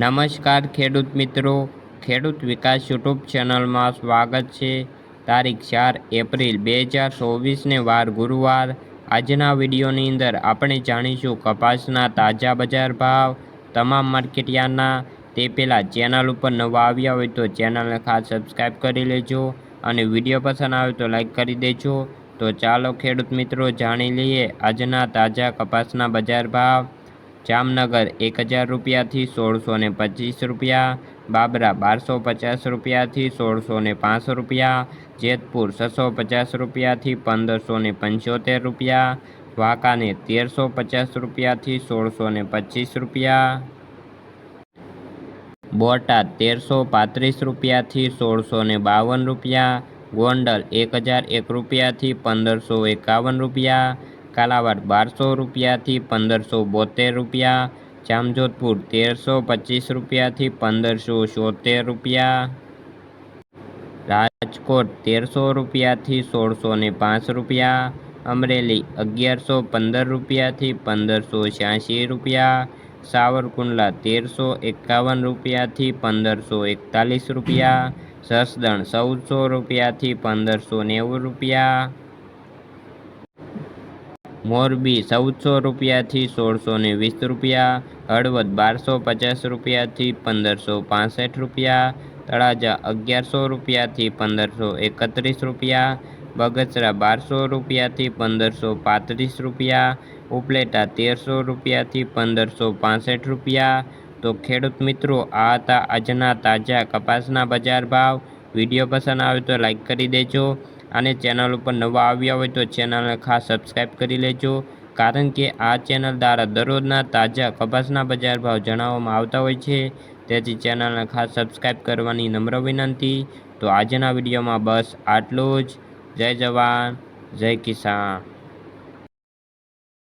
નમસ્કાર ખેડૂત મિત્રો. ખેડૂત વિકાસ યુટ્યુબ ચેનલમાં સ્વાગત છે. તારીખ ચાર એપ્રિલ બે હજાર ચોવીસને વાર ગુરુવાર. આજના વિડીયોની અંદર આપણે જાણીશું કપાસના તાજા બજાર ભાવ, તમામ માર્કેટયાર્ડના. તે પહેલાં ચેનલ ઉપર નવા આવ્યા હોય તો ચેનલને ખાસ સબસ્ક્રાઈબ કરી લેજો અને વીડિયો પસંદ આવે તો લાઈક કરી દેજો. તો ચાલો ખેડૂત મિત્રો જાણી લઈએ આજના તાજા કપાસના બજાર ભાવ. જામનગર એક હજાર રૂપિયાથી સોળસો ને પચીસ રૂપિયા, બાબરા બારસો પચાસ રૂપિયાથી સોળસો ને પાંચ રૂપિયા, જેતપુર છસો પચાસ રૂપિયાથી પંદરસો ને પંચોતેર રૂપિયા, વાંકાને તેરસો પચાસ રૂપિયાથી સોળસો ને પચીસ રૂપિયા. બોટાદ તેરસો પાંત્રીસ રૂપિયાથી સોળસો ને બાવન રૂપિયા, ગોંડલ એક હજાર એક રૂપિયાથી પંદરસો એકાવન રૂપિયા કાલાવાડ બારસો રૂપિયાથી પંદરસો બોતેર રૂપિયા, જામજોધપુર તેરસો પચીસ રૂપિયાથી પંદરસો ચોતેર રૂપિયા, રાજકોટ તેરસો રૂપિયાથી સોળસો ને પાંચ રૂપિયા, અમરેલી અગિયારસો પંદર રૂપિયાથી પંદરસો છ્યાસી રૂપિયા, સાવરકુંડલા તેરસો એકાવન રૂપિયાથી પંદરસો એકતાલીસ રૂપિયા, જસદણ ચૌદસો રૂપિયાથી પંદરસો નેવું રૂપિયા મોરબી ચૌદસો રૂપિયાથી સોળસો ને વીસ રૂપિયા, હળવદ બારસો પચાસ રૂપિયાથી પંદરસો પાસઠ રૂપિયા, તળાજા અગિયારસો રૂપિયાથી પંદરસો એકત્રીસ રૂપિયા, બગસરા બારસો રૂપિયાથી પંદરસો પાંત્રીસ રૂપિયા, ઉપલેટા તેરસો રૂપિયાથી પંદરસો પાસઠ રૂપિયા. તો ખેડૂત મિત્રો, આ હતા આજના તાજા કપાસના બજાર ભાવ. વીડિયો પસંદ આવે તો લાઈક કરી દેજો. અને ચેનલ ઉપર નવા આવ્યા હોય તો ચેનલને ખાસ સબસ્ક્રાઈબ કરી લેજો. કારણ કે આ ચેનલ દ્વારા દરરોજના તાજા કપાસના બજાર ભાવ જણાવવામાં આવતા હોય છે. તેથી ચેનલને ખાસ સબસ્ક્રાઈબ કરવાની નમ્ર વિનંતી. તો આજના વિડીયોમાં બસ આટલું જ. જય જવાન, જય કિસાન.